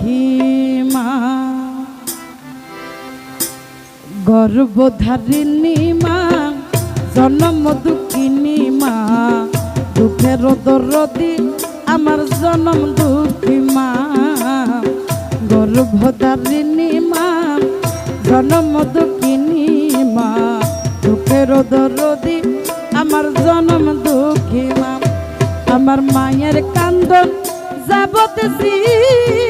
মা, গর্ভধারিণী মা, জন্ম দুঃখিনী মা, দুঃখের দরদি আমার জনম দুঃখী মা। গর্ভধারিণী মা, জনম দুঃখিনী মা, দুঃখের দরদি আমার জনম দুঃখী মা। আমার মায়ের কান্দন যাবত জীব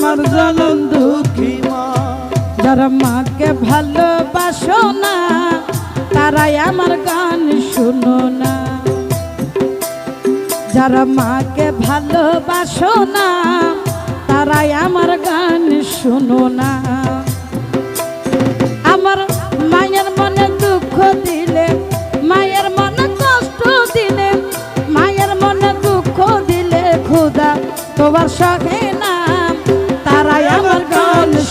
আমার জনম দুঃখী মা যারা মাকে ভালোবাসো না, তারাই আমার গান শুনো না। যারা মাকে ভালোবাসো না, তারাই আমার গান শুনো না। আমার মায়ের মনে দুঃখ দিলে, মায়ের মনে কষ্ট দিলে, মায়ের মনে দুঃখ দিলে, খুদা, তোমার সঙ্গে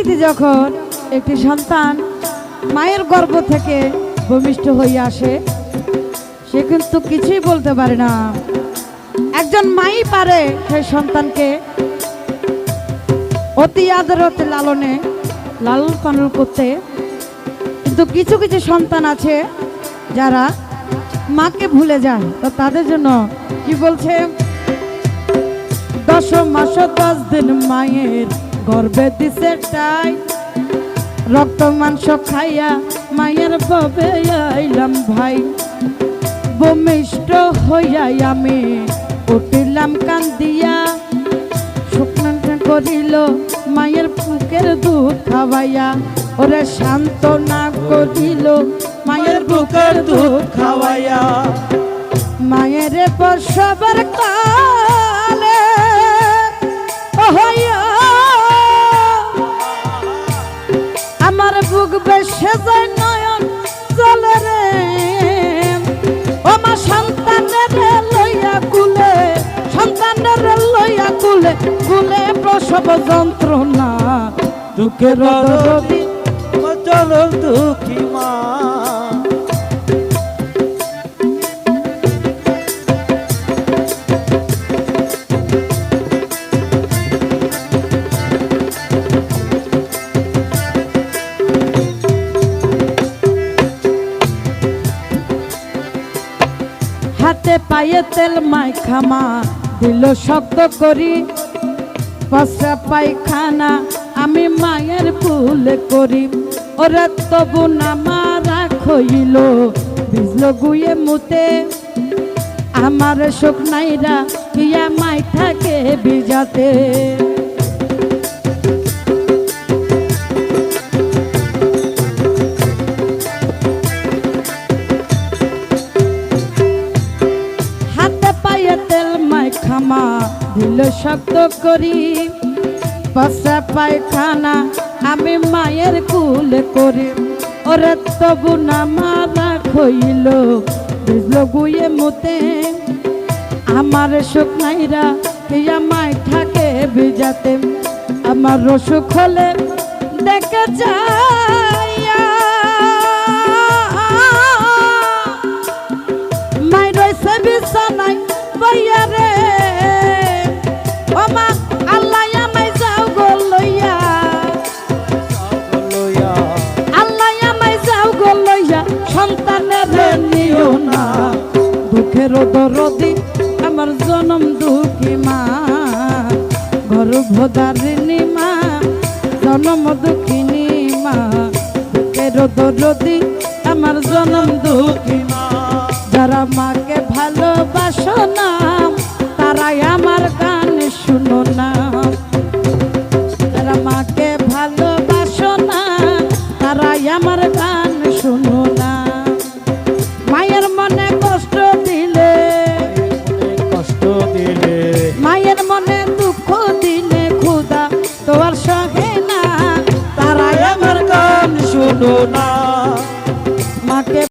পৃথিবীতে যখন একটি সন্তান মায়ের গর্ভ থেকে ভূমিষ্ঠ হয়ে আসে, সে কিন্তু কিছুই বলতে পারে না। একজন মাই পারে সেই সন্তানকে অতি আদরতে লালনে, লালন পালন করতে। কিন্তু কিছু কিছু সন্তান আছে যারা মাকে ভুলে যায়, তো তাদের জন্য কি বলছে? দশ মাস দশ দিন মায়ের গর্বে দিছে টাই রক্ত, মাংস খাইয়া মায়ের ববে আইলাম ভাই। বমিষ্ট হইয়াই আমি উঠিলাম কান্দিয়া। শুকনা করিল মায়ের বুকের দুধ খাওয়াইয়া। ওরে শান্ত না করিল মায়ের বুকের দুধ খাওয়াইয়া। মায়ের প্রসবের কালে মা সন্তানের লইয়া কুলে সন্তানের লইয়া কুলে কুলে প্রসব যন্ত্রণা দুঃখের চল দুঃখী মা। হাতে পায়ে তেল মাই খামা দিল শক্ত করি। পশা পায়খানা, আমি মায়ের ফুল করি। ওরা তবু নামা রাখইল ভিজল গুয়ে মুতে। আমার শোক নাইরা কিয়া মাই থাকে বিজাতে খামা দিল শক্ত করি। পশা পায়খানা আমি মায়ের কুল করি। ওরে তবু না মারা খইল বুঝল গুয়ে মুতে। আমার সুখ নাইরা কিয়া মাই থাকে বিজাতে আমার রসুখ হলে দেখে যাইয়া দুঃখের দরদি আমার জনম দুঃখী মা। গর্ভধারিণী মা, জনম দুঃখিনী মা। রোদ দরদি আমার জনম দুঃখী মা। যারা মাকে ভালোবাসো না